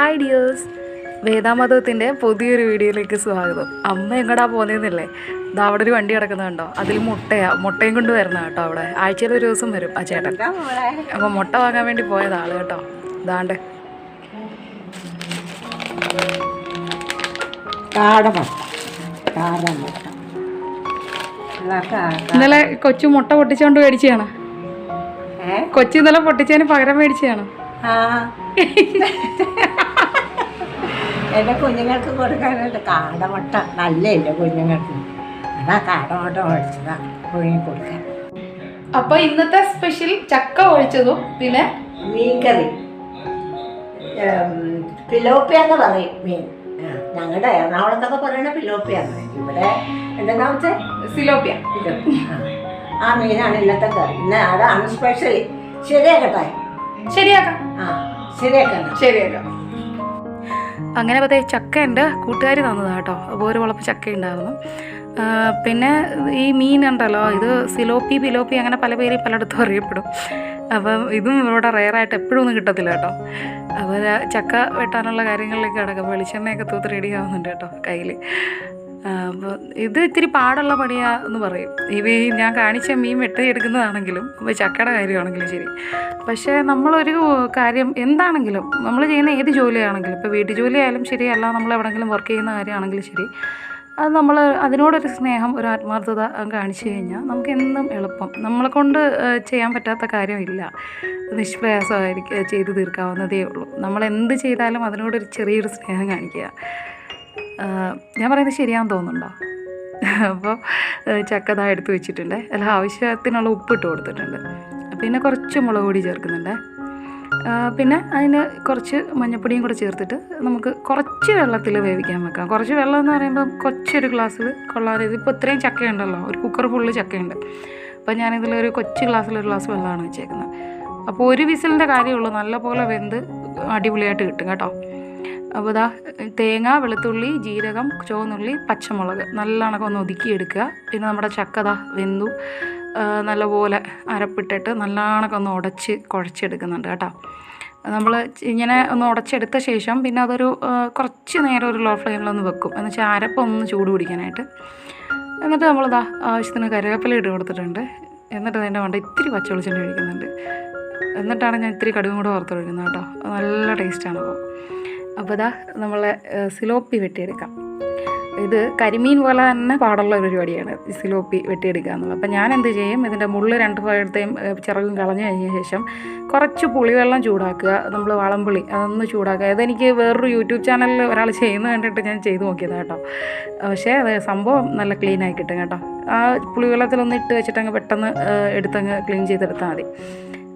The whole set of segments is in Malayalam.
ഹായ് ഡിയേഴ്സ് വേദാമതത്തിന്റെ പുതിയൊരു വീഡിയോയിലേക്ക് സ്വാഗതം. അമ്മ എങ്ങടാ പോകുന്നതെന്നില്ലേ ഇതാ അവിടെ ഒരു വണ്ടി കിടക്കുന്നുണ്ടോ അതിൽ മുട്ടയാ. മുട്ടയും കൊണ്ട് വരണം കേട്ടോ അവിടെ. ആഴ്ചയിൽ ഒരു ദിവസം വരും ആ ചേട്ടൻ. അപ്പോൾ മുട്ട വാങ്ങാൻ വേണ്ടി പോയതാണ് കേട്ടോ. ഇതാണ്ട് ഇന്നലെ കൊച്ചു മുട്ട പൊട്ടിച്ചോണ്ട് മേടിച്ചാണ് കൊച്ചു ഇന്നലെ പൊട്ടിച്ചതിന് പകരം മേടിച്ചാണ് ആ. എന്റെ കുഞ്ഞുങ്ങൾക്ക് കൊടുക്കാനായിട്ട് കാടമുട്ട നല്ല എന്റെ കുഞ്ഞുങ്ങൾക്ക്? അതാ കാടമുട്ട ഒഴിച്ചതാ കുഞ്ഞു കൊടുക്കാൻ. അപ്പൊ ഇന്നത്തെ സ്പെഷ്യൽ ചക്ക ഒഴിച്ചതും പിന്നെ മീൻകറി. പിലോപ്പിയ എന്ന് പറയും മീൻ. ഞങ്ങളുടെ എറണാകുളത്തൊക്കെ പറയണ പിലോപ്പിയാണ് ഇവിടെ എന്താ വെച്ചാൽ സിലോപ്പിയ. ആ മീനാണ് ഇന്നത്തെ കറി. ഇന്ന് അതാണ് സ്പെഷ്യൽ ശരിയാക്കട്ടെ? ശരിയാക്കാം. ആ ശരിയാക്കാം ശരിയാക്കാം. അങ്ങനെ പതേ ചക്ക എന്റെ കൂട്ടുകാർ തന്നതാണ് കേട്ടോ. അപ്പോൾ ഒരു വളപ്പ് ചക്ക ഉണ്ടായിരുന്നു പിന്നെ ഈ മീൻ ഉണ്ടല്ലോ ഇത് സിലോപ്പി പിലോപ്പി അങ്ങനെ പല പേര് പലയിടത്തും അറിയപ്പെടും. അപ്പം ഇതും ഇവിടെ റെയറായിട്ട് എപ്പോഴും ഒന്നും കിട്ടത്തില്ല കേട്ടോ. അപ്പോൾ ചക്ക വെട്ടാനുള്ള കാര്യങ്ങളിലേക്ക് കിടക്കും വെളിച്ചെണ്ണയൊക്കെ തൂത്ത് റെഡി ആവുന്നുണ്ട് കേട്ടോ കയ്യിൽ ഇത് ഇത്തിരി പാടുള്ള പണിയാ എന്ന് പറയും. ഇവ ഈ ഞാൻ കാണിച്ച മീൻ വെട്ടിയെടുക്കുന്നതാണെങ്കിലും ഇപ്പോൾ ചക്കയുടെ കാര്യമാണെങ്കിലും ശരി. പക്ഷേ നമ്മളൊരു കാര്യം എന്താണെങ്കിലും നമ്മൾ ചെയ്യുന്ന ഏത് ജോലിയാണെങ്കിലും ഇപ്പോൾ വീട്ടു ജോലി ആയാലും ശരി അല്ല നമ്മൾ എവിടെയെങ്കിലും വർക്ക് ചെയ്യുന്ന കാര്യമാണെങ്കിലും ശരി അത് നമ്മൾ അതിനോടൊരു സ്നേഹം ഒരു ആത്മാർത്ഥത കാണിച്ചു കഴിഞ്ഞാൽ നമുക്ക് എന്നും എളുപ്പം. നമ്മളെ കൊണ്ട് ചെയ്യാൻ പറ്റാത്ത കാര്യമില്ല. നിഷ്പ്രയാസമായിരിക്കും ചെയ്തു തീർക്കാവുന്നതേ ഉള്ളൂ. നമ്മൾ എന്ത് ചെയ്താലും അതിനോടൊരു ചെറിയൊരു സ്നേഹം കാണിക്കുക. ഞാൻ പറയുന്നത് ശരിയാണെന്ന് തോന്നുന്നുണ്ടോ? അപ്പോൾ ചക്ക ചക്കത എടുത്ത് വെച്ചിട്ടുണ്ട്. അല്ല ആവശ്യത്തിനുള്ള ഉപ്പിട്ട് കൊടുത്തിട്ടുണ്ട്. പിന്നെ കുറച്ച് മുളക് പൊടി ചേർക്കുന്നുണ്ട്. പിന്നെ അതിന് കുറച്ച് മഞ്ഞപ്പൊടിയും കൂടെ ചേർത്തിട്ട് നമുക്ക് കുറച്ച് വെള്ളത്തിൽ വേവിക്കാൻ വെക്കാം. കുറച്ച് വെള്ളം എന്ന് പറയുമ്പോൾ കൊച്ചൊരു ഗ്ലാസ് കൊള്ളാതെ ഇതിപ്പോൾ ഇത്രയും ചക്കയുണ്ടല്ലോ. ഒരു കുക്കർ ഫുള്ള് ചക്കയുണ്ട്. അപ്പോൾ ഞാനിതിലൊരു കൊച്ചു ഗ്ലാസ്സിൽ ഒരു ഗ്ലാസ് വെള്ളമാണ് വെച്ചേക്കുന്നത്. അപ്പോൾ ഒരു വിസിലിന്റെ കാര്യമുള്ളൂ നല്ലപോലെ വെന്ത് അടിപൊളിയായിട്ട് കിട്ടും കേട്ടോ. അപ്പോൾ ഇതാ തേങ്ങ വെളുത്തുള്ളി ജീരകം ചുവന്നുള്ളി പച്ചമുളക് നല്ലവണ്ണം ഒന്ന് ഒതുക്കിയെടുക്കുക. പിന്നെ നമ്മുടെ ചക്കത വെന്തു. നല്ലപോലെ അരപ്പിട്ടിട്ട് നല്ലവണ്ണം ഒന്ന് ഉടച്ച് കുഴച്ചെടുക്കുന്നുണ്ട് കേട്ടോ. നമ്മൾ ഇങ്ങനെ ഒന്ന് ഉടച്ചെടുത്ത ശേഷം പിന്നെ അതൊരു കുറച്ച് നേരം ഒരു ലോ ഫ്ലെയിമിലൊന്ന് വെക്കും. എന്ന് വെച്ചാൽ അരപ്പൊന്ന് ചൂട് പിടിക്കാനായിട്ട്. എന്നിട്ട് നമ്മളിതാ ആവശ്യത്തിന് കരുവേപ്പില ഇട്ട് കൊടുത്തിട്ടുണ്ട്. എന്നിട്ട് അതിന്റെ വേണ്ട ഇത്തിരി പച്ച വെളിച്ചെണ്ണ ഒഴിക്കുന്നുണ്ട്. എന്നിട്ടാണ് ഞാൻ ഇത്തിരി കടുവും കൂടെ വറുത്തൊഴിക്കുന്നത് കേട്ടോ. നല്ല ടേസ്റ്റാണ് അപ്പോൾ. അപ്പോൾ ഇതാ നമ്മളെ സിലോപ്പി വെട്ടിയെടുക്കാം. ഇത് കരിമീൻ പോലെ തന്നെ പാടുള്ള ഒരു പരിപാടിയാണ് സിലോപ്പി വെട്ടിയെടുക്കുക എന്നുള്ളത്. അപ്പോൾ ഞാൻ എന്ത് ചെയ്യും ഇതിന്റെ മുള്ള് രണ്ട് ഭാഗത്തെയും ചിറകും കളഞ്ഞു കഴിഞ്ഞ ശേഷം കുറച്ച് പുളിവെള്ളം ചൂടാക്കുക. നമ്മൾ വളംപുളി അതൊന്ന് ചൂടാക്കുക. അതെനിക്ക് വേറൊരു യൂട്യൂബ് ചാനലിൽ ഒരാൾ ചെയ്യുന്നത് കണ്ടിട്ട് ഞാൻ ചെയ്തു നോക്കിയതാണ് കേട്ടോ. പക്ഷേ അത് സംഭവം നല്ല ക്ലീൻ ആയി കിട്ടും കേട്ടോ. ആ പുളിവെള്ളത്തിലൊന്ന് ഇട്ട് വെച്ചിട്ട് അങ്ങ് പെട്ടെന്ന് എടുത്തങ്ങ് ക്ലീൻ ചെയ്തെടുത്താൽ മതി.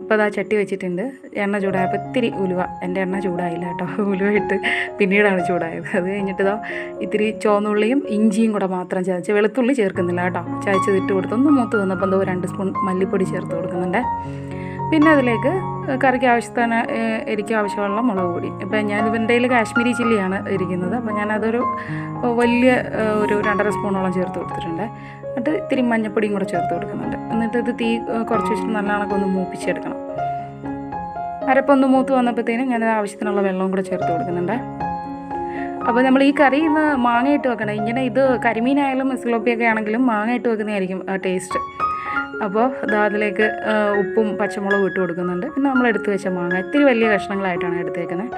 ഇപ്പോൾ അതാ ചട്ടി വെച്ചിട്ടുണ്ട്. എണ്ണ ചൂടായപ്പോൾ ഇത്തിരി ഉലുവ. എന്റെ എണ്ണ ചൂടായില്ല കേട്ടോ. ഉലുവ ഇട്ട് പിന്നീടാണ് ചൂടായത്. അത് കഴിഞ്ഞിട്ട് ഇതോ ഇത്തിരി ചുവന്നുള്ളിയും ഇഞ്ചിയും കൂടെ മാത്രം ചതച്ച് വെളുത്തുള്ളി ചേർക്കുന്നില്ല കേട്ടോ. ചതച്ചത് ഇട്ട് കൊടുത്തൊന്ന് മൂത്ത് തന്നപ്പോൾ എന്തോ രണ്ട് സ്പൂൺ മല്ലിപ്പൊടി ചേർത്ത് കൊടുക്കുന്നുണ്ട്. പിന്നെ അതിലേക്ക് കറിക്ക് ആവശ്യത്തിന് എനിക്ക് ആവശ്യമുള്ള മുളക് പൊടി. ഇപ്പം ഞാൻ ഇവന്റെ കാശ്മീരി ചില്ലിയാണ് ഇരിക്കുന്നത് അപ്പോൾ ഞാനതൊരു വലിയ ഒരു രണ്ടര സ്പൂണോളം ചേർത്ത് കൊടുത്തിട്ടുണ്ട്. എന്നിട്ട് ഇത്തിരി മഞ്ഞപ്പൊടിയും കൂടെ ചേർത്ത് കൊടുക്കുന്നുണ്ട്. എന്നിട്ട് ഇത് തീ കുറച്ച് വെച്ചിട്ട് നല്ലവണ്ണം ഒന്ന് മൂപ്പിച്ചെടുക്കണം. അരപ്പൊന്ന് മൂത്ത് വന്നപ്പോഴത്തേനും ഞാൻ ആവശ്യത്തിനുള്ള വെള്ളവും കൂടെ ചേർത്ത് കൊടുക്കുന്നുണ്ട്. അപ്പോൾ നമ്മൾ ഈ കറി ഇന്ന് മാങ്ങ ഇട്ട് വെക്കണം. ഇങ്ങനെ ഇത് കരിമീനായാലും സിലോപ്പിയൊക്കെ ആണെങ്കിലും മാങ്ങ ഇട്ട് വെക്കുന്നതായിരിക്കും ടേസ്റ്റ്. അപ്പോൾ അതിലേക്ക് ഉപ്പും പച്ചമുളകും ഇട്ട് കൊടുക്കുന്നുണ്ട്. പിന്നെ നമ്മൾ എടുത്ത് വെച്ച മാങ്ങ ഇത്തിരി വലിയ കഷ്ണങ്ങളായിട്ടാണ് എടുത്തേക്കുന്നത്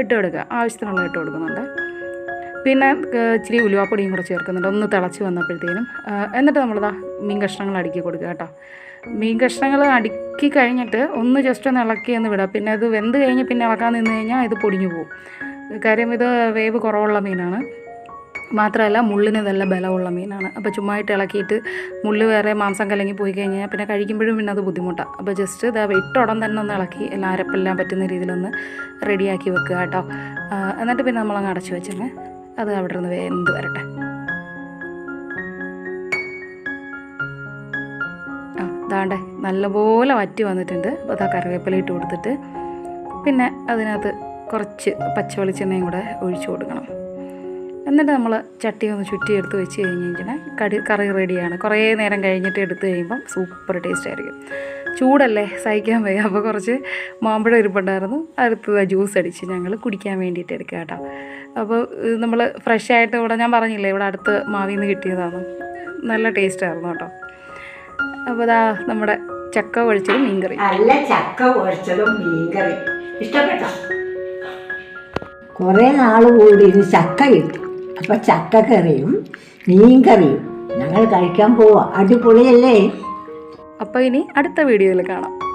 ഇട്ട് കൊടുക്കുക. ആവശ്യത്തിനുള്ള ഇട്ട് കൊടുക്കുന്നുണ്ട്. പിന്നെ ഇച്ചിരി ഉലുവാപ്പൊടിയും കൂടെ ചേർക്കുന്നുണ്ട്. ഒന്ന് തിളച്ച് വന്നപ്പോഴത്തേനും എന്നിട്ട് നമ്മളിതാ മീൻ കഷ്ണങ്ങൾ അടുക്കി കൊടുക്കുക കേട്ടോ. മീൻ കഷ്ണങ്ങൾ അടുക്കി കഴിഞ്ഞിട്ട് ഒന്ന് ജസ്റ്റ് ഒന്ന് ഇളക്കി ഒന്ന് വിടാം പിന്നെ അത് വെന്ത് കഴിഞ്ഞ് പിന്നെ ഇളക്കാൻ നിന്ന് കഴിഞ്ഞാൽ ഇത് പൊടിഞ്ഞു പോകും. കാര്യം ഇത് വേവ് കുറവുള്ള മീനാണ്. മാത്രമല്ല മുള്ളിന് നല്ല ബലമുള്ള മീനാണ്. അപ്പോൾ ചുമ്മായിട്ട് ഇളക്കിയിട്ട് മുള്ള് വേറെ മാംസം കലങ്ങി പോയി കഴിഞ്ഞാൽ പിന്നെ കഴിക്കുമ്പോഴും പിന്നെ അത് ബുദ്ധിമുട്ടാണ് അപ്പോൾ ജസ്റ്റ് ഇതാ ഇട്ടുടൻ തന്നെ ഒന്ന് ഇളക്കി എല്ലാം അരപ്പെല്ലാം പറ്റുന്ന രീതിയിലൊന്ന് റെഡിയാക്കി വെക്കുക കേട്ടോ. എന്നിട്ട് പിന്നെ നമ്മളങ്ങ് അടച്ചു വെച്ചങ്ങ് അത് അവിടെ നിന്ന് വെന്ത് വരട്ടെ. ആ ഇതാണ്ടേ. നല്ലപോലെ വറ്റി വന്നിട്ടുണ്ട്. അപ്പോൾ അതാ കറിവേപ്പില ഇട്ട് കൊടുത്തിട്ട് പിന്നെ അതിനകത്ത് കുറച്ച് പച്ച വെളിച്ചെണ്ണയും കൂടെ ഒഴിച്ചു കൊടുക്കണം. എന്നിട്ട് നമ്മൾ ചട്ടി ഒന്ന് ചുറ്റി എടുത്ത് വെച്ച് കഴിഞ്ഞ് കഴിഞ്ഞാൽ കടി കറി റെഡിയാണ് കുറേ നേരം കഴിഞ്ഞിട്ട് എടുത്തു കഴിയുമ്പം സൂപ്പർ ടേസ്റ്റ് ആയിരിക്കും. ചൂടല്ലേ? സഹിക്കാൻ വയ്യ. അപ്പോൾ കുറച്ച് മാമ്പഴം ഇരിപ്പുണ്ടായിരുന്നു. അടുത്തത് ജ്യൂസ് അടിച്ച് ഞങ്ങൾ കുടിക്കാൻ വേണ്ടിയിട്ട് എടുക്കുക കേട്ടോ. അപ്പോൾ നമ്മൾ ഫ്രഷ് ആയിട്ട് ഇവിടെ ഞാൻ പറഞ്ഞില്ലേ ഇവിടെ അടുത്ത് മാവിൽ നിന്ന് കിട്ടിയതാണ്. നല്ല ടേസ്റ്റ് ആയിരുന്നു കേട്ടോ. അപ്പോൾ അതാ നമ്മുടെ ചക്ക ഒഴിച്ചതും മീൻകറി. നല്ല ചക്ക ഒഴിച്ചതും മീൻകറി. ഇഷ്ടപ്പെട്ടോ? കുറേ നാൾ കൂടി ചക്ക കിട്ടി. അപ്പൊ ചക്കക്കറിയും മീൻകറിയും ഞങ്ങൾ കഴിക്കാൻ പോവാ. അടിപൊളിയല്ലേ? അപ്പോൾ ഇനി അടുത്ത വീഡിയോയിൽ കാണാം.